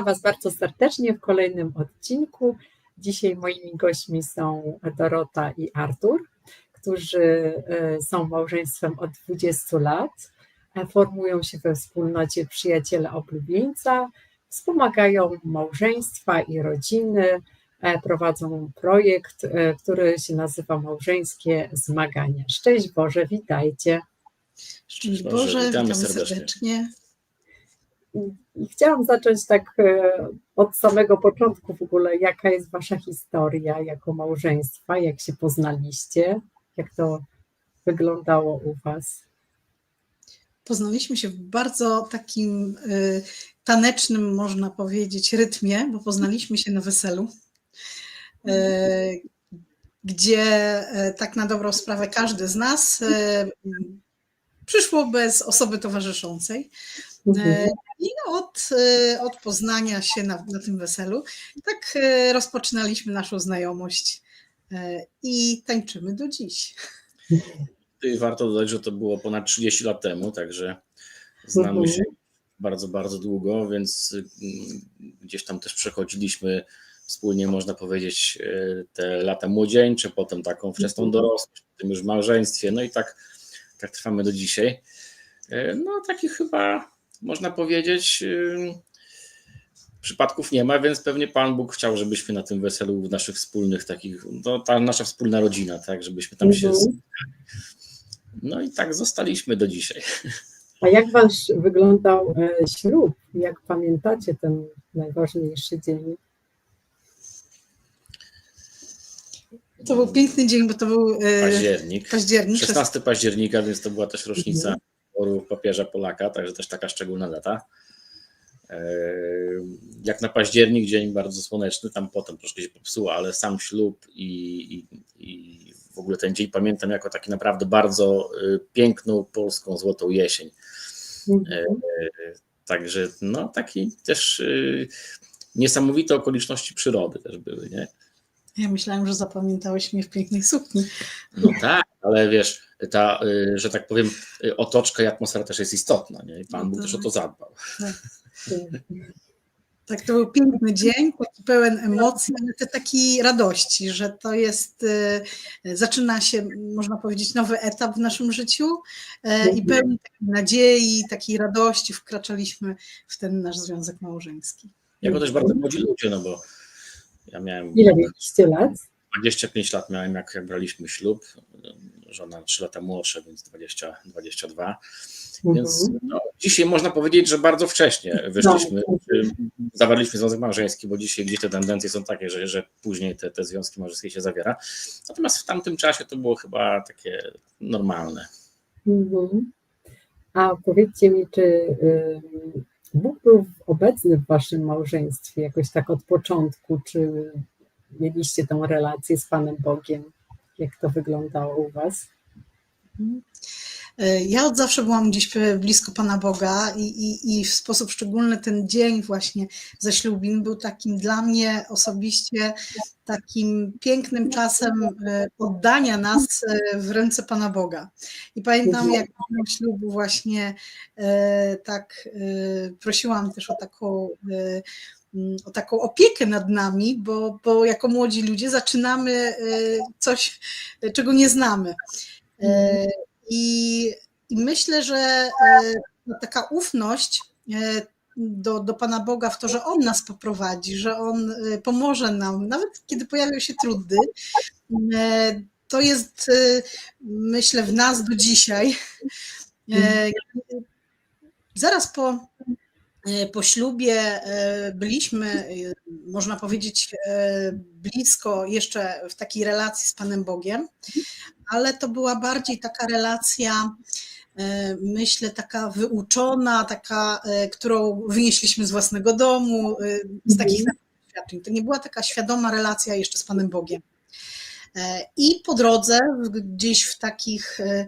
Witam Was bardzo serdecznie w kolejnym odcinku. Dzisiaj moimi gośćmi są Dorota i Artur, którzy e, są małżeństwem od 20 lat. E, formują się we wspólnocie Przyjaciele Oblubieńca, wspomagają małżeństwa i rodziny, e, prowadzą projekt, który się nazywa Małżeńskie Zmagania. Szczęść Boże, witajcie. Szczęść Boże, Boże witamy serdecznie. serdecznie. Chciałam zacząć tak e, od samego początku w ogóle, jaka jest Wasza historia jako małżeństwa, jak się poznaliście, jak to wyglądało u Was? Poznaliśmy się w bardzo takim e, tanecznym, można powiedzieć, rytmie, bo poznaliśmy się na weselu, e, gdzie tak na dobrą sprawę każdy z nas przyszło bez osoby towarzyszącej. Mhm. I od, e, od poznania się na, na tym weselu, tak e, rozpoczynaliśmy naszą znajomość e, i tańczymy do dziś. I warto dodać, że to było ponad 30 lat temu, także znamy mhm. się bardzo, bardzo długo, więc mm, gdzieś tam też przechodziliśmy wspólnie, można powiedzieć, te lata młodzieńcze, potem taką wczesną mhm. dorosłość, potem już w małżeństwie, no i tak, tak trwamy do dzisiaj. No taki chyba można powiedzieć, przypadków nie ma, więc pewnie Pan Bóg chciał, żebyśmy na tym weselu w naszych wspólnych takich, no ta nasza wspólna rodzina, tak, żebyśmy tam się. Mhm. No i tak zostaliśmy do dzisiaj. A jak Wasz wyglądał e, ślub? Jak pamiętacie ten najważniejszy dzień? To był piękny dzień, bo to był e, październik. październik 16 października, więc to była też rocznica mhm wyboru papieża Polaka, także też taka szczególna data. E, jak na październik, dzień bardzo słoneczny, tam potem troszkę się popsuło, ale sam ślub i, i, i w ogóle ten dzień pamiętam jako taki naprawdę bardzo e, piękną polską złotą jesień. Mhm. Także no taki też niesamowite okoliczności przyrody też były, nie? Ja myślałam, że zapamiętałeś mnie w pięknej sukni. No tak, ale wiesz, ta, y, że tak powiem, y, otoczka i atmosfera też jest istotna, nie? I Pan no Bóg też o to zadbał. Tak. tak, to był piękny dzień, taki pełen emocji, ale takiej radości, że to jest, y, zaczyna się, można powiedzieć, nowy etap w naszym życiu i pełni takiej nadziei, takiej radości wkraczaliśmy w ten nasz związek małżeński. Jako też bardzo młodzi ludzie, no bo ja miałem... Ile mieliście lat? 25 lat miałem, jak, braliśmy ślub. Żona 3 lata młodsza, więc 20, 22. Mhm. Więc no, dzisiaj można powiedzieć, że bardzo wcześnie wyszliśmy, no. zawarliśmy związek małżeński, bo dzisiaj gdzieś te tendencje są takie, że, że później te, te związki małżeńskie się zawiera. Natomiast w tamtym czasie to było chyba takie normalne. Mhm. A powiedzcie mi, czy Bóg był obecny w waszym małżeństwie jakoś tak od początku, czy mieliście tą relację z Panem Bogiem? Jak to wyglądało u Was? Ja od zawsze byłam gdzieś blisko Pana Boga i, i, i, w sposób szczególny ten dzień właśnie ze ślubin był takim dla mnie osobiście takim pięknym czasem e, oddania nas e, w ręce Pana Boga. I pamiętam, jak w ślubu właśnie e, tak prosiłam też o taką Mm, o taką opiekę nad nami, bo, bo jako młodzi ludzie zaczynamy e, coś, czego nie znamy. E. I, i myślę, że e, taka ufność do, do Pana Boga w to, że On nas poprowadzi, że On pomoże nam, nawet kiedy pojawią się trudy, to jest, myślę, w nas do dzisiaj. Mhm. Zaraz po E, po ślubie e, byliśmy, e, można powiedzieć, blisko jeszcze w takiej relacji z Panem Bogiem, ale to była bardziej taka relacja, myślę, taka wyuczona, taka, którą wynieśliśmy z własnego domu, z takich mhm. doświadczeń. To nie była taka świadoma relacja jeszcze z Panem Bogiem. E, I po drodze, gdzieś w takich e,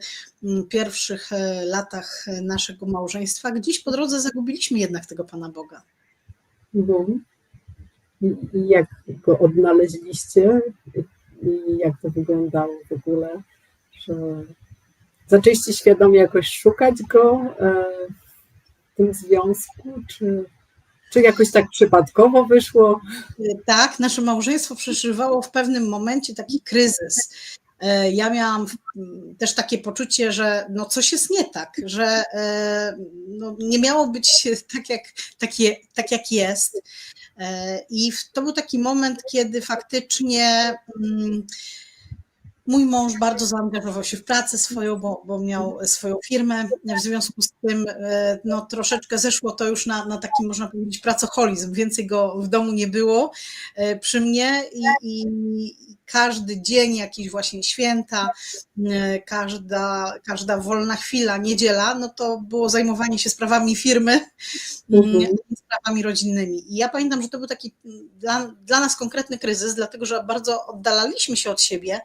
pierwszych e, latach naszego małżeństwa, gdzieś po drodze zagubiliśmy jednak tego Pana Boga. Mhm. I jak go odnaleźliście? I jak to wyglądało w ogóle? Że zaczęliście świadomie jakoś szukać go w tym związku, czy Czy jakoś tak przypadkowo wyszło? Tak, nasze małżeństwo przeżywało w pewnym momencie taki kryzys. E, ja miałam też takie poczucie, że no coś jest nie tak, że e, no nie miało być tak jak, takie, tak jak jest. E, I to był taki moment, kiedy faktycznie mm, Mój mąż bardzo zaangażował się w pracę swoją, bo, bo miał swoją firmę. W związku z tym e, no, troszeczkę zeszło to już na, na taki, można powiedzieć, pracoholizm. Więcej go w domu nie było e, przy mnie i, i każdy dzień, jakieś właśnie święta, e, każda, każda wolna chwila, niedziela, no to było zajmowanie się sprawami firmy, mhm. sprawami rodzinnymi. I ja pamiętam, że to był taki dla, dla nas konkretny kryzys, dlatego że bardzo oddalaliśmy się od siebie.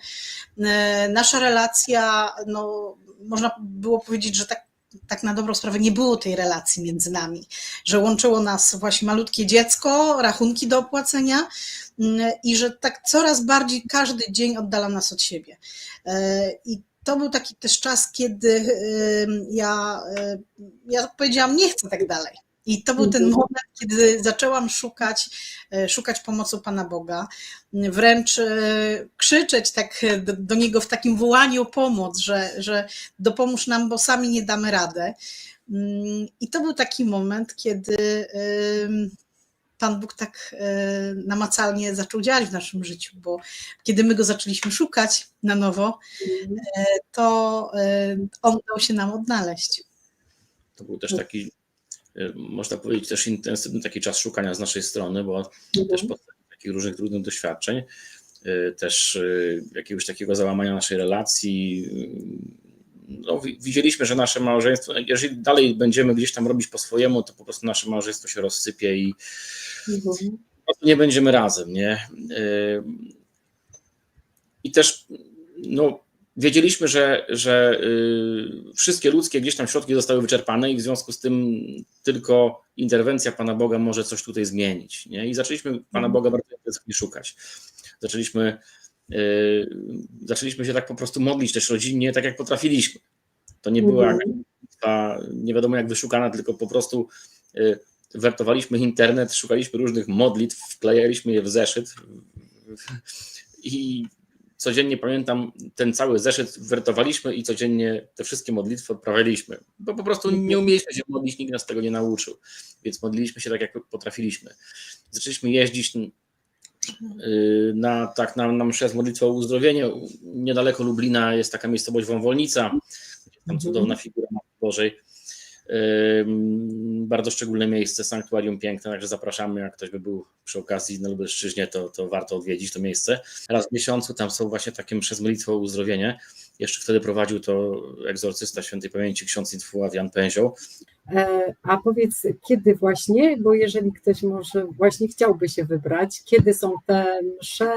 E, nasza relacja, no, można było powiedzieć, że tak tak na dobrą sprawę nie było tej relacji między nami, że łączyło nas właśnie malutkie dziecko, rachunki do opłacenia mm, i że tak coraz bardziej każdy dzień oddala nas od siebie. E, I to był taki też czas, kiedy ja, e, ja powiedziałam, nie chcę tak dalej. I to był ten mhm. moment, kiedy zaczęłam szukać, e, szukać pomocy Pana Boga, wręcz e, krzyczeć tak do, do Niego w takim wołaniu o pomoc, że, że dopomóż nam, bo sami nie damy radę. Mm, I to był taki moment, kiedy Pan Bóg tak e, namacalnie zaczął działać w naszym życiu, bo kiedy my go zaczęliśmy szukać na nowo, mhm. to on dał się nam odnaleźć. To był też taki można powiedzieć, też intensywny taki czas szukania z naszej strony, bo mhm. też po takich różnych trudnych doświadczeń, y, też y, jakiegoś takiego załamania naszej relacji. No, widzieliśmy, że nasze małżeństwo, jeżeli dalej będziemy gdzieś tam robić po swojemu, to po prostu nasze małżeństwo się rozsypie i mhm. nie będziemy razem, nie? I też no, wiedzieliśmy, że, że y, wszystkie ludzkie gdzieś tam środki zostały wyczerpane i w związku z tym tylko interwencja Pana Boga może coś tutaj zmienić. Nie? I zaczęliśmy Pana. Boga bardzo intensywnie szukać. Zaczęliśmy, yy, zaczęliśmy się tak po prostu modlić też rodzinnie, tak jak potrafiliśmy. To nie była mhm. ta nie wiadomo jak wyszukana, tylko po prostu yy, wertowaliśmy internet, szukaliśmy różnych modlitw, wklejaliśmy je w zeszyt i codziennie pamiętam, ten cały zeszyt wertowaliśmy i codziennie te wszystkie modlitwy odprawialiśmy, bo po prostu nie umieliśmy się modlić, nikt nas tego nie nauczył, więc modliliśmy się tak, jak potrafiliśmy. Zaczęliśmy jeździć y, na, tak, na, na mszę z modlitwą o uzdrowienie. Niedaleko Lublina jest taka miejscowość Wąwolnica, tam cudowna figura Bożej bardzo szczególne miejsce, sanktuarium piękne, także zapraszamy, jak ktoś by był przy okazji na Lubelszczyźnie, to, to warto odwiedzić to miejsce. Raz w miesiącu tam są właśnie takie przez modlitwę o uzdrowienie. Jeszcze wtedy prowadził to egzorcysta świętej pamięci ksiądz Jan Pęzioł. E, a powiedz, kiedy właśnie, bo jeżeli ktoś może właśnie chciałby się wybrać, kiedy są te msze,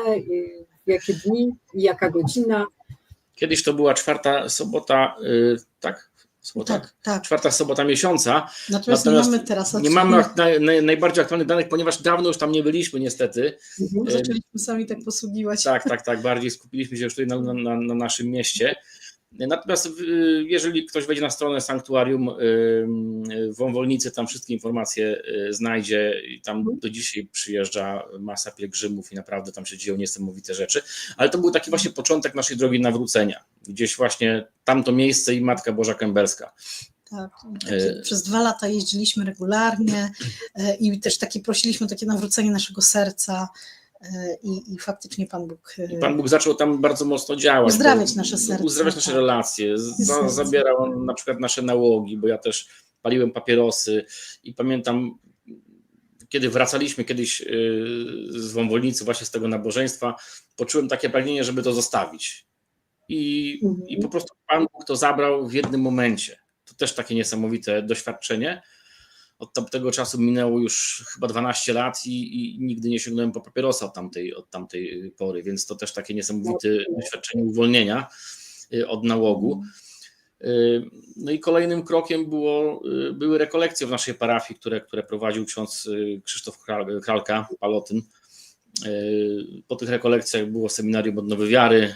jakie dni, jaka godzina? Kiedyś to była czwarta sobota, y, tak? Sobota, tak, tak. Czwarta sobota miesiąca. Natomiast, Natomiast nie mamy teraz Nie mamy naj, najbardziej aktualnych danych, ponieważ dawno już tam nie byliśmy niestety. Mhm, zaczęliśmy sami tak posługiwać. Tak, tak, tak. Bardziej skupiliśmy się już tutaj na, na, na naszym mieście. Natomiast jeżeli ktoś wejdzie na stronę sanktuarium w Wąwolnicy, tam wszystkie informacje y, znajdzie i tam mhm. do dzisiaj przyjeżdża masa pielgrzymów i naprawdę tam się dzieją niesamowite rzeczy. Ale to był taki właśnie początek naszej drogi nawrócenia. Gdzieś właśnie tamto miejsce i Matka Boża Kęberska. Tak, y, przez dwa lata jeździliśmy regularnie y, i też takie prosiliśmy takie nawrócenie naszego serca i, i faktycznie Pan Bóg. I Pan Bóg zaczął tam bardzo mocno działać. Uzdrawiać nasze serce. Uzdrawiać nasze tak. relacje. Za, zabierał na przykład nasze nałogi, bo ja też paliłem papierosy i pamiętam, kiedy wracaliśmy kiedyś z Wąwolnicy, właśnie z tego nabożeństwa, poczułem takie pragnienie, żeby to zostawić. I, mhm. I po prostu Pan Bóg to zabrał w jednym momencie. To też takie niesamowite doświadczenie od tamtego czasu minęło już chyba 12 lat i, i, nigdy nie sięgnąłem po papierosa od tamtej, od tamtej pory, więc to też takie niesamowite doświadczenie uwolnienia y, od nałogu. Y, no i kolejnym krokiem było, y, były rekolekcje w naszej parafii, które, które prowadził ksiądz Krzysztof Kralka, Palotyn. Po tych rekolekcjach było seminarium odnowy wiary,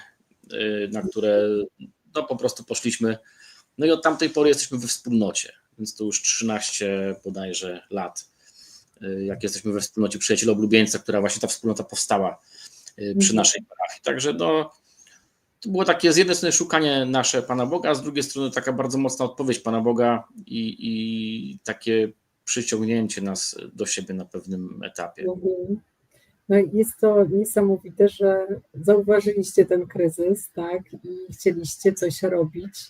na które no, po prostu poszliśmy. No i od tamtej pory jesteśmy we wspólnocie więc to już 13 bodajże lat. y, jak jesteśmy we wspólnocie przyjaciela oblubieńca, która właśnie ta wspólnota powstała y, przy Mhm. naszej parafii. Także no, to było takie z jednej strony szukanie nasze Pana Boga, a z drugiej strony taka bardzo mocna odpowiedź Pana Boga i, i takie przyciągnięcie nas do siebie na pewnym etapie. Mhm. No jest to niesamowite, że zauważyliście ten kryzys, tak, i chcieliście coś robić,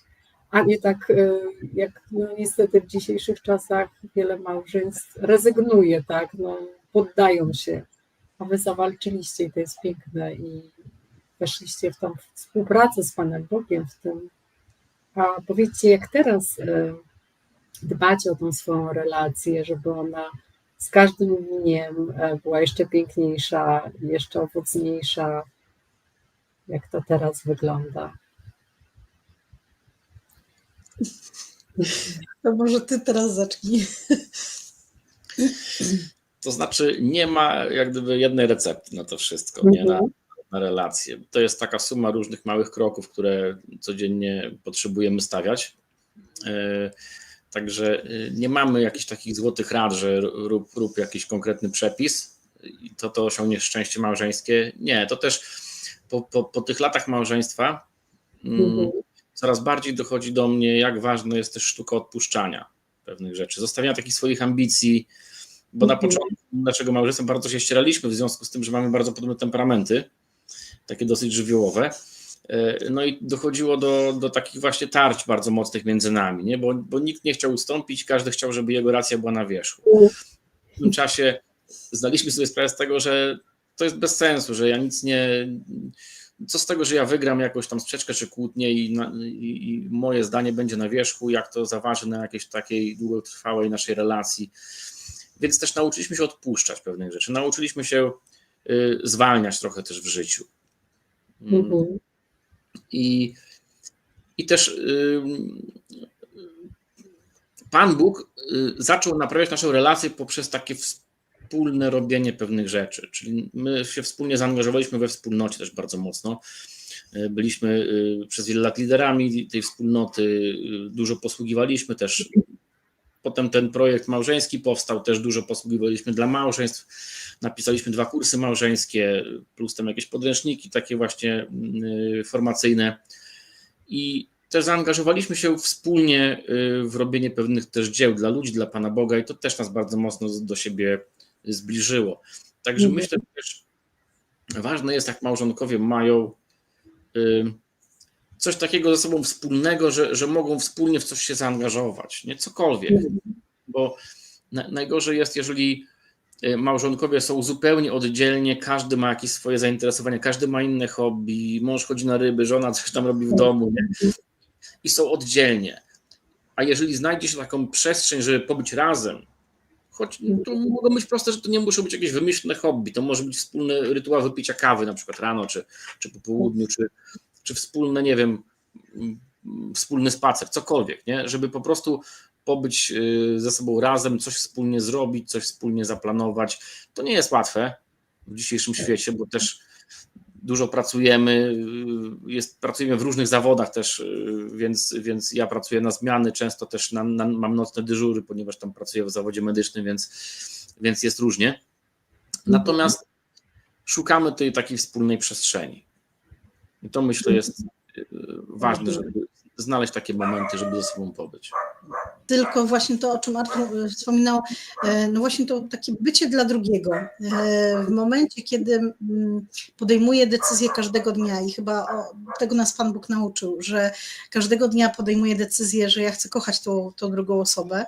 a nie tak e, jak no niestety w dzisiejszych czasach wiele małżeństw rezygnuje, tak, no poddają się, a wy zawalczyliście i to jest piękne i weszliście w tą współpracę z Panem Bogiem w tym. A powiedzcie, jak teraz e, dbacie o tą swoją relację, żeby ona z każdym dniem e, była jeszcze piękniejsza, jeszcze owocniejsza. Jak to teraz wygląda? To może ty teraz zacznij. To znaczy, nie ma jak gdyby jednej recepty na to wszystko, nie na, na relacje. To jest taka suma różnych małych kroków, które codziennie potrzebujemy stawiać. Także e, nie mamy jakichś takich złotych rad, że rób, rób jakiś konkretny przepis i to to osiągniesz szczęście małżeńskie. Nie, to też po, po, po tych latach małżeństwa mm, Mhm. coraz bardziej dochodzi do mnie, jak ważna jest też sztuka odpuszczania pewnych rzeczy, zostawiania takich swoich ambicji, bo na Mhm. początku naszego małżeństwa bardzo się ścieraliśmy w związku z tym, że mamy bardzo podobne temperamenty, takie dosyć żywiołowe. E, No i dochodziło do, do takich właśnie tarć bardzo mocnych między nami, nie? Bo, bo nikt nie chciał ustąpić, każdy chciał, żeby jego racja była na wierzchu. W tym czasie zdaliśmy sobie sprawę z tego, że to jest bez sensu, że ja nic nie. Co z tego, że ja wygram jakąś tam sprzeczkę czy kłótnię i, na, i, i moje zdanie będzie na wierzchu, jak to zaważy na jakiejś takiej długotrwałej naszej relacji. Więc też nauczyliśmy się odpuszczać pewnych rzeczy. Nauczyliśmy się y, zwalniać trochę też w życiu. Mm. Mhm. I, i też Pan Bóg y, zaczął naprawiać naszą relację poprzez takie wspólne robienie pewnych rzeczy. Czyli my się wspólnie zaangażowaliśmy we wspólnocie też bardzo mocno. Y, Byliśmy y, przez wiele lat liderami tej wspólnoty, dużo posługiwaliśmy też. Potem ten projekt małżeński powstał, też dużo posługiwaliśmy dla małżeństw. Napisaliśmy dwa kursy małżeńskie, plus tam jakieś podręczniki takie właśnie y, formacyjne. I też zaangażowaliśmy się wspólnie y, w robienie pewnych też dzieł dla ludzi, dla Pana Boga i to też nas bardzo mocno do siebie zbliżyło. Także Mhm. myślę, że też ważne jest, jak małżonkowie mają y, coś takiego ze sobą wspólnego, że, że mogą wspólnie w coś się zaangażować, nie cokolwiek. Bo na, najgorzej jest, jeżeli y, małżonkowie są zupełnie oddzielnie, każdy ma jakieś swoje zainteresowania, każdy ma inne hobby, mąż chodzi na ryby, żona coś tam robi w domu nie? i są oddzielnie. A jeżeli znajdzie się taką przestrzeń, żeby pobyć razem, choć to mogą być proste, że to nie muszą być jakieś wymyślne hobby, to może być wspólny rytuał wypicia kawy na przykład rano, czy, czy po południu, czy, czy wspólne, nie wiem, wspólny spacer, cokolwiek, nie? żeby po prostu pobyć y, ze sobą razem, coś wspólnie zrobić, coś wspólnie zaplanować. To nie jest łatwe w dzisiejszym świecie, bo też dużo pracujemy, y, jest, pracujemy w różnych zawodach też, y, więc, więc ja pracuję na zmiany, często też na, na, mam nocne dyżury, ponieważ tam pracuję w zawodzie medycznym, więc, więc jest różnie. Natomiast szukamy tej takiej wspólnej przestrzeni. I to myślę jest y, ważne, żeby znaleźć takie momenty, żeby ze sobą pobyć. Tylko właśnie to, o czym Artur e, wspominał, e, no właśnie to takie bycie dla drugiego. E, W momencie, kiedy mm, podejmuje decyzję każdego dnia i chyba tego nas Pan Bóg nauczył, że każdego dnia podejmuje decyzję, że ja chcę kochać tą, tą drugą osobę, mm,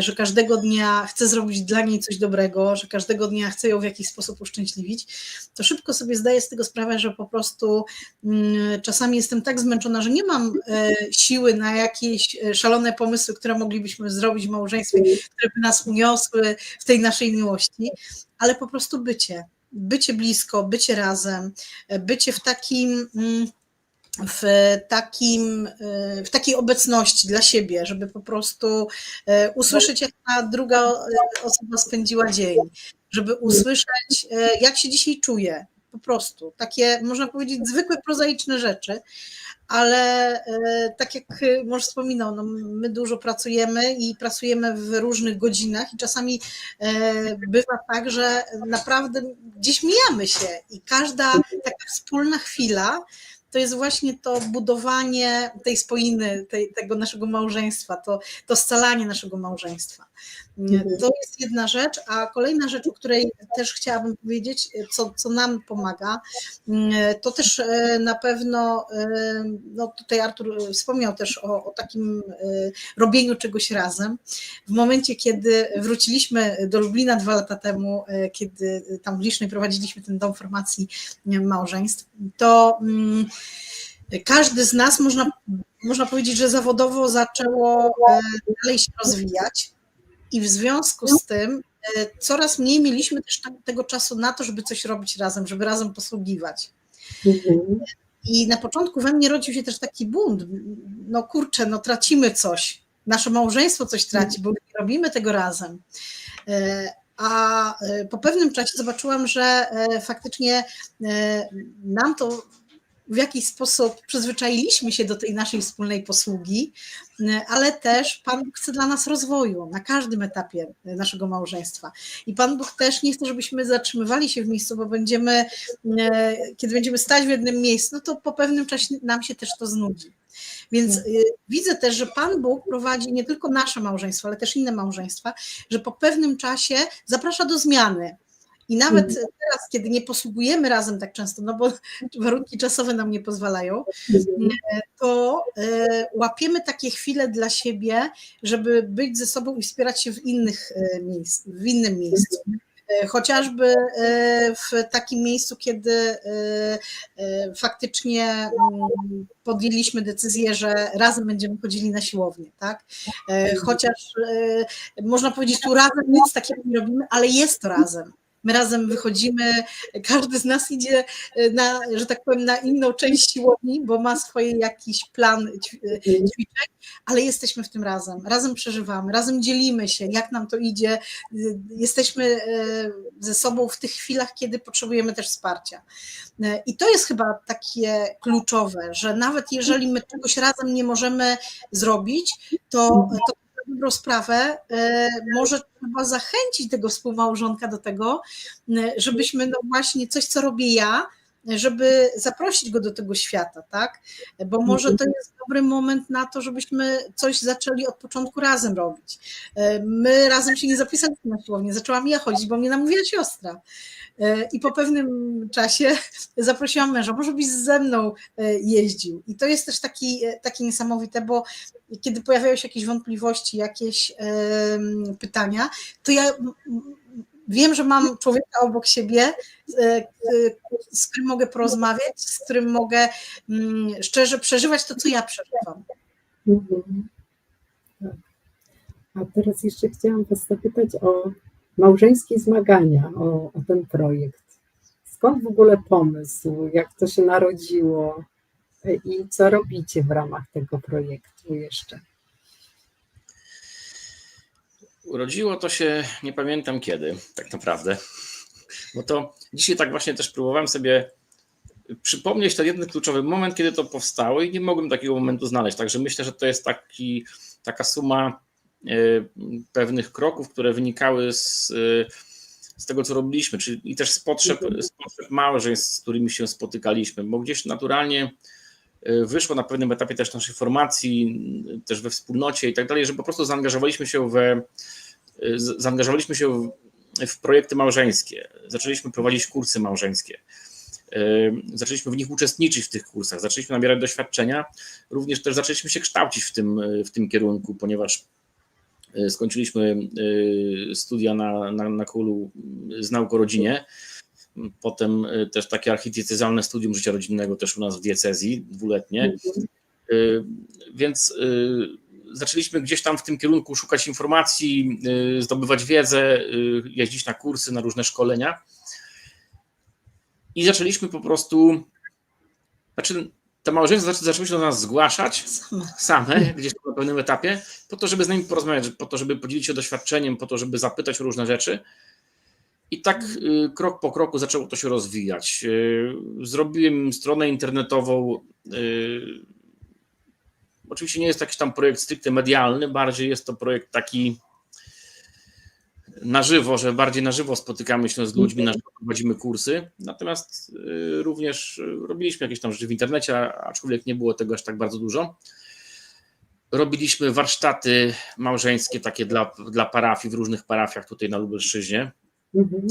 że każdego dnia chcę zrobić dla niej coś dobrego, że każdego dnia chcę ją w jakiś sposób uszczęśliwić, to szybko sobie zdaję z tego sprawę, że po prostu mm, czasami jestem tak zmęczona, że nie mam e, siły na jakieś e, szalone pomysły, które moglibyśmy zrobić w małżeństwie, które by nas uniosły w tej naszej miłości, ale po prostu bycie. Bycie blisko, bycie razem, e, bycie w takim. mm, w takim, w takiej obecności dla siebie, żeby po prostu e, usłyszeć, jak ta druga e, osoba spędziła dzień, żeby usłyszeć, e, jak się dzisiaj czuje. Po prostu takie, można powiedzieć, zwykłe, prozaiczne rzeczy, ale tak jak może wspominał, no my dużo pracujemy i pracujemy w różnych godzinach i czasami bywa tak, że naprawdę gdzieś mijamy się i każda taka wspólna chwila to jest właśnie to budowanie tej spoiny, tej, tego naszego małżeństwa, to, to scalanie naszego małżeństwa. Mhm. To jest jedna rzecz, a kolejna rzecz, o której też chciałabym powiedzieć, co, co nam pomaga, to też e, na pewno, e, no tutaj Artur wspomniał też o, o takim e, robieniu czegoś razem. W momencie, kiedy wróciliśmy do Lublina dwa lata temu, kiedy tam w Lisznej prowadziliśmy ten dom formacji małżeństw, to mm, każdy z nas, można, można powiedzieć, że zawodowo zaczęło dalej się rozwijać i w związku z tym e, coraz mniej mieliśmy też tego czasu na to, żeby coś robić razem, żeby razem posługiwać. I na początku we mnie rodził się też taki bunt. No kurczę, no tracimy coś. Nasze małżeństwo coś traci, bo nie robimy tego razem. E, a e, po pewnym czasie zobaczyłam, że faktycznie nam to w jakiś sposób przyzwyczailiśmy się do tej naszej wspólnej posługi, ale też Pan Bóg chce dla nas rozwoju na każdym etapie naszego małżeństwa. I Pan Bóg też nie chce, żebyśmy zatrzymywali się w miejscu, bo będziemy, e, kiedy będziemy stać w jednym miejscu, no to po pewnym czasie nam się też to znudzi. Więc e, widzę też, że Pan Bóg prowadzi nie tylko nasze małżeństwo, ale też inne małżeństwa, że po pewnym czasie zaprasza do zmiany. I nawet mhm. teraz, kiedy nie posługujemy razem tak często, no bo warunki czasowe nam nie pozwalają, mhm. to e, łapiemy takie chwile dla siebie, żeby być ze sobą i wspierać się w innych e, miejsc, w innym miejscu. E, chociażby w takim miejscu, kiedy faktycznie mm, podjęliśmy decyzję, że razem będziemy chodzili na siłownię, tak? Chociaż można powiedzieć, tu razem nic takiego nie robimy, ale jest to razem. My razem wychodzimy, każdy z nas idzie e, na, że tak powiem, na inną część siłowni, bo ma swój jakiś plan e, ćwiczeń, ale jesteśmy w tym razem. Razem przeżywamy, razem dzielimy się, jak nam to idzie. E, jesteśmy ze sobą w tych chwilach, kiedy potrzebujemy też wsparcia. I to jest chyba takie kluczowe, że nawet jeżeli my czegoś razem nie możemy zrobić, to, to dobrą sprawę, e, może trzeba zachęcić tego współmałżonka do tego, e, żebyśmy no właśnie coś, co robię ja, żeby zaprosić go do tego świata, tak? Bo może to jest dobry moment na to, żebyśmy coś zaczęli od początku razem robić. E, my razem się nie zapisaliśmy na siłownię, zaczęłam ja chodzić, bo mnie namówiła siostra. E, I po pewnym czasie zaprosiłam męża, może byś ze mną e, jeździł. I to jest też taki, taki niesamowite, bo kiedy pojawiają się jakieś wątpliwości, jakieś pytania, to ja wiem, że mam człowieka obok siebie, e, z którym mogę porozmawiać, z którym mogę mm, szczerze przeżywać to, co ja przeżywam. A teraz jeszcze chciałam Was zapytać o małżeńskie zmagania, o, o ten projekt. Skąd w ogóle pomysł? Jak to się narodziło? I co robicie w ramach tego projektu jeszcze? Urodziło to się, nie pamiętam kiedy, tak naprawdę. Bo to dzisiaj tak właśnie też próbowałem sobie przypomnieć ten jeden kluczowy moment, kiedy to powstało i nie mogłem takiego momentu znaleźć. Także myślę, że to jest taki, taka suma e, pewnych kroków, które wynikały z, e, z tego, co robiliśmy, czyli i też z potrzeb, z potrzeb małżeństw, z którymi się spotykaliśmy, bo gdzieś naturalnie e, wyszło na pewnym etapie też naszej formacji, też we wspólnocie i tak dalej, że po prostu zaangażowaliśmy się we, zaangażowaliśmy się w projekty małżeńskie, zaczęliśmy prowadzić kursy małżeńskie, zaczęliśmy w nich uczestniczyć w tych kursach, zaczęliśmy nabierać doświadczenia, również też zaczęliśmy się kształcić w tym, w tym kierunku, ponieważ e, skończyliśmy e, studia na, na, na kulu z nauk o rodzinie, potem też takie archidiecezjalne studium życia rodzinnego też u nas w diecezji, dwuletnie, mhm. więc zaczęliśmy gdzieś tam w tym kierunku szukać informacji, y, zdobywać wiedzę, y, jeździć na kursy, na różne szkolenia. I zaczęliśmy po prostu, znaczy te małżeństwa zaczęły się do nas zgłaszać same, gdzieś na pewnym etapie, po to, żeby z nimi porozmawiać, po to, żeby podzielić się doświadczeniem, po to, żeby zapytać o różne rzeczy. I tak y, krok po kroku zaczęło to się rozwijać. Zrobiłem stronę internetową oczywiście nie jest to jakiś tam projekt stricte medialny, bardziej jest to projekt taki na żywo, że bardziej na żywo spotykamy się z ludźmi, na żywo prowadzimy kursy. Natomiast y, również robiliśmy jakieś tam rzeczy w internecie, aczkolwiek nie było tego aż tak bardzo dużo. Robiliśmy warsztaty małżeńskie takie dla, dla parafii w różnych parafiach tutaj na Lubelszczyźnie. Mhm.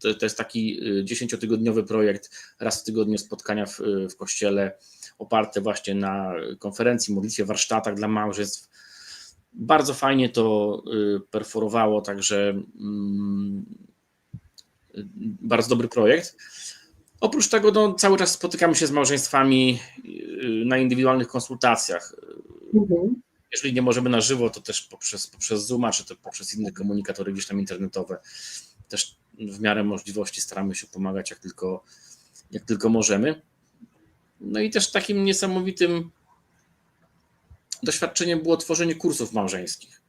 To, jest taki y, dziesięciotygodniowy projekt, raz w tygodniu spotkania w, w kościele, oparte właśnie na konferencji, modlitwie, warsztatach dla małżeństw. Bardzo fajnie to y, perforowało, także mm, bardzo dobry projekt. Oprócz tego no, cały czas spotykamy się z małżeństwami y, na indywidualnych konsultacjach. Mhm. Jeżeli nie możemy na żywo, to też poprzez, poprzez Zooma, czy to poprzez inne komunikatory gdzieś tam internetowe. Też w miarę możliwości staramy się pomagać jak tylko, jak tylko możemy. No i też takim niesamowitym doświadczeniem było tworzenie kursów małżeńskich.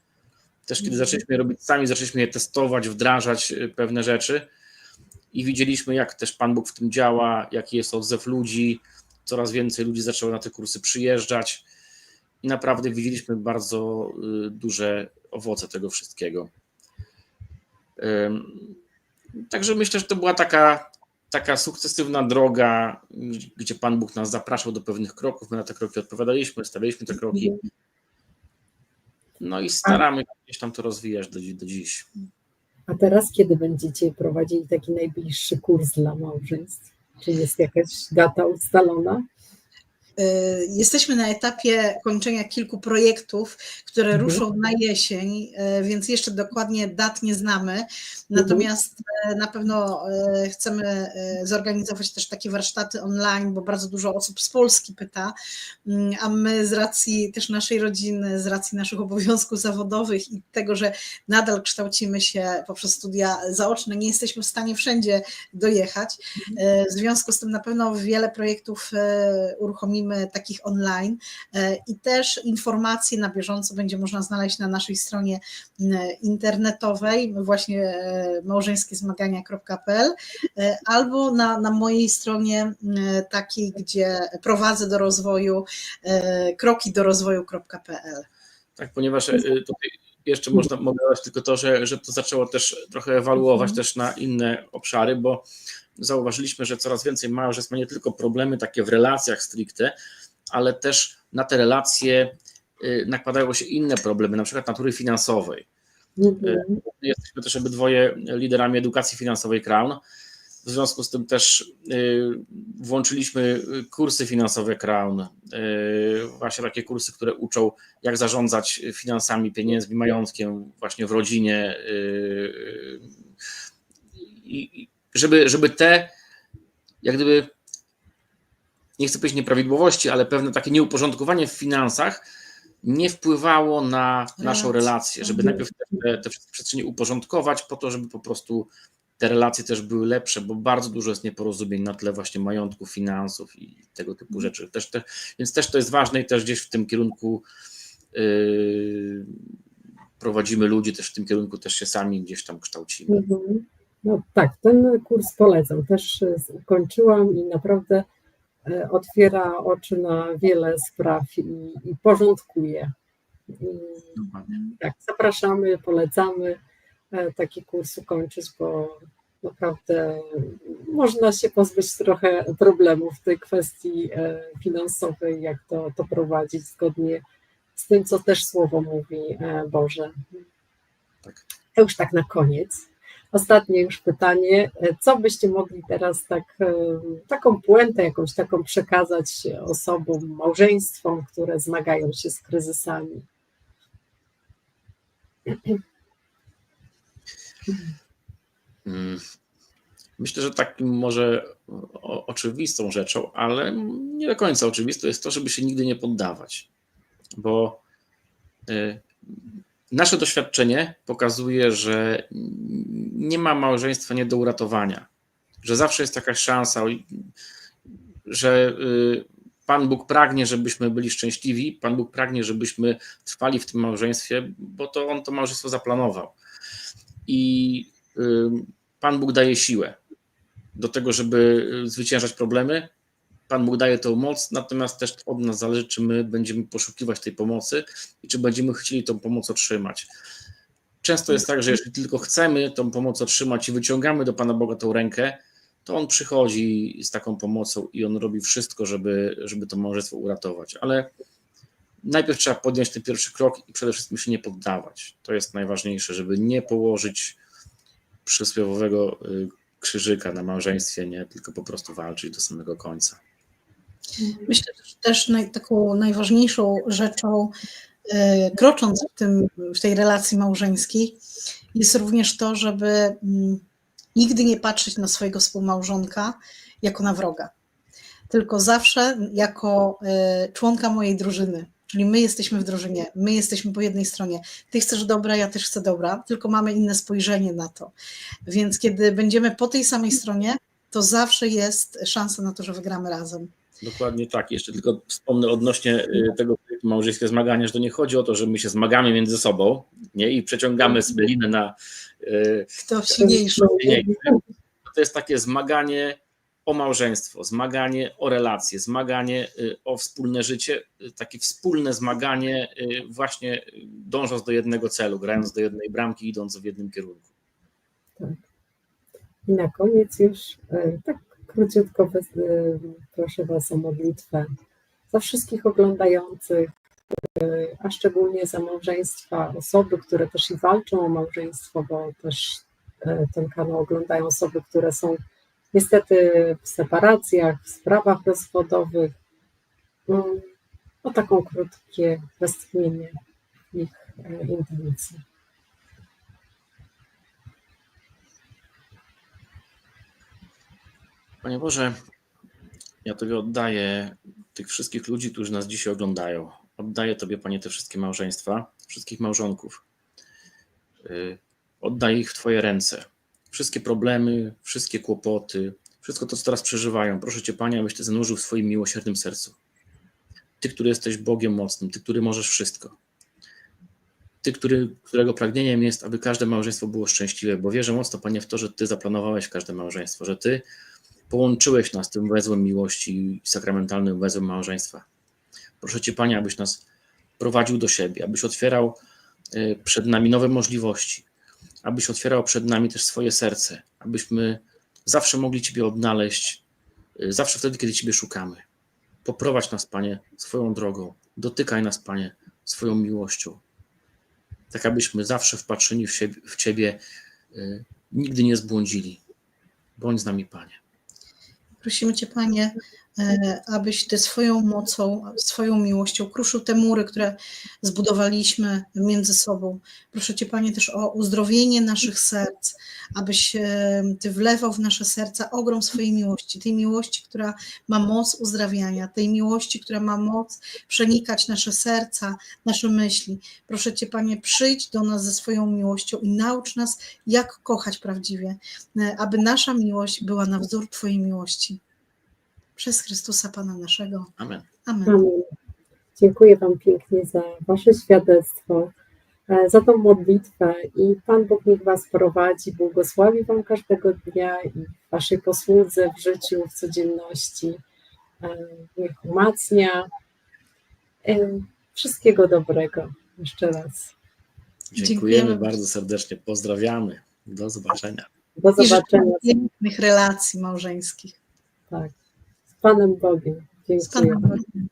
Też kiedy mhm. zaczęliśmy je robić sami, zaczęliśmy je testować, wdrażać y, pewne rzeczy i widzieliśmy, jak też Pan Bóg w tym działa, jaki jest odzew ludzi. Coraz więcej ludzi zaczęło na te kursy przyjeżdżać i naprawdę widzieliśmy bardzo y, duże owoce tego wszystkiego. Także myślę, że to była taka, taka sukcesywna droga, gdzie Pan Bóg nas zapraszał do pewnych kroków. My na te kroki odpowiadaliśmy, stawialiśmy te kroki. No i staramy się gdzieś tam to rozwijać do, do dziś. A teraz kiedy będziecie prowadzili taki najbliższy kurs dla małżeństw? Czy jest jakaś data ustalona? Y, jesteśmy na etapie kończenia kilku projektów, które mhm. ruszą na jesień, y, więc jeszcze dokładnie dat nie znamy. Mhm. Natomiast mhm. na pewno chcemy zorganizować też takie warsztaty online, bo bardzo dużo osób z Polski pyta, mm, a my z racji też naszej rodziny, z racji naszych obowiązków zawodowych i tego, że nadal kształcimy się poprzez studia zaoczne, nie jesteśmy w stanie wszędzie dojechać. Mhm. W związku z tym na pewno wiele projektów uruchomimy takich online e, i też informacje na bieżąco będzie można znaleźć na naszej stronie internetowej, właśnie e, małżeńskiezmagania.pl albo na, na mojej stronie takiej, gdzie prowadzę do rozwoju e, kroki do rozwoju.pl. Tak, ponieważ tutaj jeszcze można mogę dodać tylko to, że, że to zaczęło też trochę ewaluować mhm. też na inne obszary, bo zauważyliśmy, że coraz więcej małżeństw ma nie tylko problemy takie w relacjach stricte, ale też na te relacje y, nakładają się inne problemy, na przykład natury finansowej. Mhm. Y, jesteśmy też obydwoje liderami edukacji finansowej Crown. W związku z tym też y, włączyliśmy kursy finansowe Crown, właśnie takie kursy, które uczą, jak zarządzać finansami, pieniędzmi, majątkiem właśnie w rodzinie. I żeby, żeby te, jak gdyby, nie chcę powiedzieć nieprawidłowości, ale pewne takie nieuporządkowanie w finansach nie wpływało na naszą relację, żeby najpierw te, te przestrzenie uporządkować po to, żeby po prostu te relacje też były lepsze, bo bardzo dużo jest nieporozumień na tle właśnie majątku, finansów i tego typu mhm. rzeczy. Też te, więc też to jest ważne i też gdzieś w tym kierunku yy, prowadzimy ludzi, też w tym kierunku też się sami gdzieś tam kształcimy. Mhm. No tak, ten kurs polecam. Też ukończyłam i naprawdę e, otwiera oczy na wiele spraw i, i porządkuje. I, tak, zapraszamy, polecamy e, taki kurs ukończyć, bo naprawdę można się pozbyć trochę problemów w tej kwestii e, finansowej, jak to, to prowadzić zgodnie z tym, co też Słowo mówi Boże. Tak. To już tak na koniec. Ostatnie już pytanie. Co byście mogli teraz tak, e, taką puentę jakąś taką przekazać osobom, małżeństwom, które zmagają się z kryzysami? Hmm. Myślę, że takim może oczywistą rzeczą, ale nie do końca oczywistą jest to, żeby się nigdy nie poddawać. Bo e, Nasze doświadczenie pokazuje, że nie ma małżeństwa nie do uratowania, że zawsze jest jakaś szansa, że y, Pan Bóg pragnie, żebyśmy byli szczęśliwi, Pan Bóg pragnie, żebyśmy trwali w tym małżeństwie, bo to On to małżeństwo zaplanował. I y, Pan Bóg daje siłę do tego, żeby zwyciężać problemy, Pan Bóg daje tą moc, natomiast też od nas zależy, czy my będziemy poszukiwać tej pomocy i czy będziemy chcieli tą pomoc otrzymać. Często jest tak, że jeśli tylko chcemy tą pomoc otrzymać i wyciągamy do Pana Boga tą rękę, to On przychodzi z taką pomocą i On robi wszystko, żeby, żeby to małżeństwo uratować. Ale najpierw trzeba podjąć ten pierwszy krok i przede wszystkim się nie poddawać. To jest najważniejsze, żeby nie położyć przysłowiowego y, krzyżyka na małżeństwie, nie tylko po prostu walczyć do samego końca. Myślę, że też naj, taką najważniejszą rzeczą, krocząc w, tym, w tej relacji małżeńskiej, jest również to, żeby mm, nigdy nie patrzeć na swojego współmałżonka jako na wroga, tylko zawsze jako e, członka mojej drużyny. Czyli my jesteśmy w drużynie, my jesteśmy po jednej stronie. Ty chcesz dobra, ja też chcę dobra, tylko mamy inne spojrzenie na to. Więc kiedy będziemy po tej samej stronie, to zawsze jest szansa na to, że wygramy razem. Dokładnie tak. Jeszcze tylko wspomnę odnośnie y, tego małżeńskiego zmagania, że to nie chodzi o to, że my się zmagamy między sobą nie? i przeciągamy sobie linę na. y, Kto silniejszy. To jest takie zmaganie o małżeństwo, zmaganie o relacje, zmaganie y, o wspólne życie, takie wspólne zmaganie, właśnie dążąc do jednego celu, grając do jednej bramki, idąc w jednym kierunku. Tak. I na koniec już tak króciutko e, proszę Was o modlitwę za wszystkich oglądających, e, a szczególnie za małżeństwa, osoby, które też i walczą o małżeństwo, bo też e, ten kanał oglądają osoby, które są niestety w separacjach, w sprawach rozwodowych. No, o taką krótkie westchnienie ich intencji. Panie Boże, ja Tobie oddaję tych wszystkich ludzi, którzy nas dzisiaj oglądają. Oddaję Tobie, Panie, te wszystkie małżeństwa, wszystkich małżonków. Y, Oddaję ich w Twoje ręce. Wszystkie problemy, wszystkie kłopoty, wszystko to, co teraz przeżywają. Proszę Cię, Panie, abyś Ty zanurzył w swoim miłosiernym sercu. Ty, który jesteś Bogiem mocnym, Ty, który możesz wszystko. Ty, który, którego pragnieniem jest, aby każde małżeństwo było szczęśliwe, bo wierzę mocno, Panie, w to, że Ty zaplanowałeś każde małżeństwo, że Ty połączyłeś nas tym wezłem miłości i sakramentalnym wezłem małżeństwa. Proszę Cię, Panie, abyś nas prowadził do siebie, abyś otwierał y, przed nami nowe możliwości, abyś otwierał przed nami też swoje serce, abyśmy zawsze mogli Ciebie odnaleźć, y, zawsze wtedy, kiedy Ciebie szukamy. Poprowadź nas, Panie, swoją drogą, dotykaj nas, Panie, swoją miłością, tak abyśmy zawsze wpatrzeni w, siebie, w Ciebie y, nigdy nie zbłądzili. Bądź z nami, Panie. Prosimy Cię, Panie, abyś Ty swoją mocą, swoją miłością kruszył te mury, które zbudowaliśmy między sobą. Proszę Cię, Panie, też o uzdrowienie naszych serc, abyś e, Ty wlewał w nasze serca ogrom swojej miłości, tej miłości, która ma moc uzdrawiania, tej miłości, która ma moc przenikać nasze serca, nasze myśli. Proszę Cię, Panie, przyjdź do nas ze swoją miłością i naucz nas, jak kochać prawdziwie, e, aby nasza miłość była na wzór Twojej miłości. Przez Chrystusa Pana naszego. Amen. Amen. Amen. Dziękuję Wam pięknie za Wasze świadectwo, e, za tą modlitwę i Pan Bóg niech Was prowadzi, błogosławi Wam każdego dnia i w Waszej posłudze, w życiu, w codzienności. E, Niech umacnia. E, Wszystkiego dobrego jeszcze raz. Dziękujemy, Dziękujemy. bardzo serdecznie. Pozdrawiamy. Do zobaczenia. Do I zobaczenia. pięknych relacji małżeńskich. Tak. Z Panem Bogiem. Z Dziękuję. Panem Bogiem.